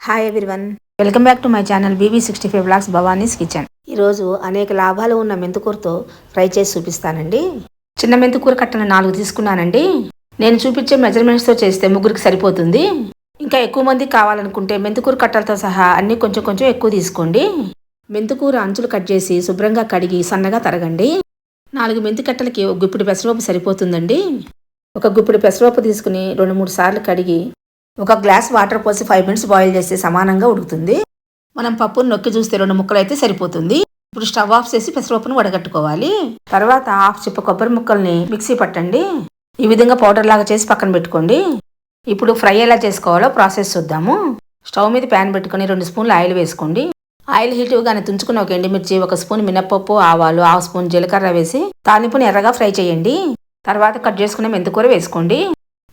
Hi everyone welcome back to my channel BB sixty five blogs Bhavani's kitchen ఈరోజు అనేక లాభాలు ఉన్న మెంతుకూరతో fry చేసి చూపిస్తానండి. చిన్న మెంతుకూర కట్టను నాలుగు తీసుకున్నానండి. నేను చూపించే మెజర్మెంట్స్తో చేస్తే ముగ్గురికి సరిపోతుంది. ఇంకా ఎక్కువ మంది కావాలనుకుంటే మెంతుకూర కట్టలతో సహా అన్నీ కొంచెం కొంచెం ఎక్కువ తీసుకోండి. మెంతుకూర అంచులు కట్ చేసి శుభ్రంగా కడిగి సన్నగా తరగండి. నాలుగు మెంతి కట్టలకి ఒక గుప్పిడి పెసరపప్పు సరిపోతుందండి. ఒక గుప్పిడి పెసరపప్పు తీసుకుని రెండు మూడు సార్లు కడిగి ఒక గ్లాస్ వాటర్ పోసి ఫైవ్ మినిట్స్ బాయిల్ చేస్తే సమానంగా ఉడుకుతుంది. మనం పప్పును నొక్కి చూస్తే రెండు ముక్కలు అయితే సరిపోతుంది. ఇప్పుడు స్టవ్ ఆఫ్ చేసి పెసరపప్పును వడగట్టుకోవాలి. తర్వాత హాఫ్ చిప్ప కొబ్బరి ముక్కల్ని మిక్సీ పట్టండి. ఈ విధంగా పౌడర్ లాగా చేసి పక్కన పెట్టుకోండి. ఇప్పుడు ఫ్రై ఎలా చేసుకోవాలో ప్రాసెస్ చూద్దాము. స్టవ్ మీద ప్యాన్ పెట్టుకొని రెండు స్పూన్లు ఆయిల్ వేసుకోండి. ఆయిల్ హీట్ కానీ తుంచుకున్న ఒక ఎండుమిర్చి ఒక స్పూన్ మినప్పప్పు ఆవాలు హాఫ్ స్పూన్ జీలకర్ర వేసి తాలింపుని ఎర్రగా ఫ్రై చేయండి. తర్వాత కట్ చేసుకునే మెంతికూర వేసుకోండి.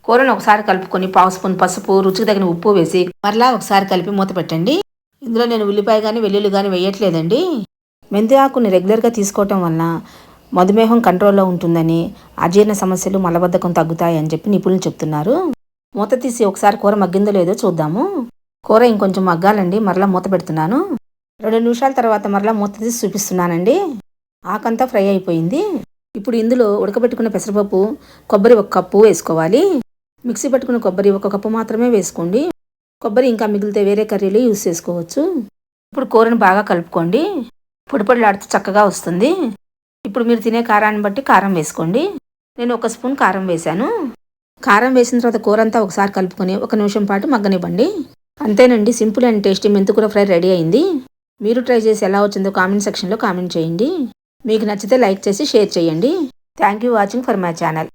కూరను ఒకసారి కలుపుకొని పావు స్పూన్ పసుపు రుచికి తగిన ఉప్పు వేసి మరలా ఒకసారి కలిపి మూత పెట్టండి. ఇందులో నేను ఉల్లిపాయ కానీ వెల్లుల్లి కానీ వేయట్లేదండి. మెంతి ఆకుని రెగ్యులర్గా తీసుకోవటం వలన మధుమేహం కంట్రోల్లో ఉంటుందని అజీర్ణ సమస్యలు మలబద్ధకం తగ్గుతాయి అని చెప్పి నిపుణులు చెప్తున్నారు. మూత తీసి ఒకసారి కూర మగ్గిందో లేదో చూద్దాము. కూర ఇంకొంచెం మగ్గాలండి మరలా మూత పెడుతున్నాను. రెండు నిమిషాల తర్వాత మరలా మూత తీసి చూపిస్తున్నానండి. ఆకంతా ఫ్రై అయిపోయింది. ఇప్పుడు ఇందులో ఉడకబెట్టుకున్న పెసరపప్పు కొబ్బరి ఒక కప్పు వేసుకోవాలి. మిక్సీ పట్టుకున్న కొబ్బరి ఒక కప్పు మాత్రమే వేసుకోండి. కొబ్బరి ఇంకా మిగిలితే వేరే కర్రీలు యూస్ చేసుకోవచ్చు. ఇప్పుడు కూరను బాగా కలుపుకోండి. పొడిపొడిలాడుతూ చక్కగా వస్తుంది. ఇప్పుడు మీరు తినే కారాన్ని బట్టి కారం వేసుకోండి. నేను ఒక స్పూన్ కారం వేశాను. కారం వేసిన తర్వాత కూర అంతా ఒకసారి కలుపుకొని ఒక నిమిషం పాటు మగ్గనివ్వండి. అంతేనండి సింపుల్ అండ్ టేస్టీ మెంతుకూర ఫ్రై రెడీ అయింది. మీరు ట్రై చేసి ఎలా వచ్చిందో కామెంట్ సెక్షన్లో కామెంట్ చేయండి. మీకు నచ్చితే లైక్ చేసి షేర్ చేయండి. Thank you watching for my channel.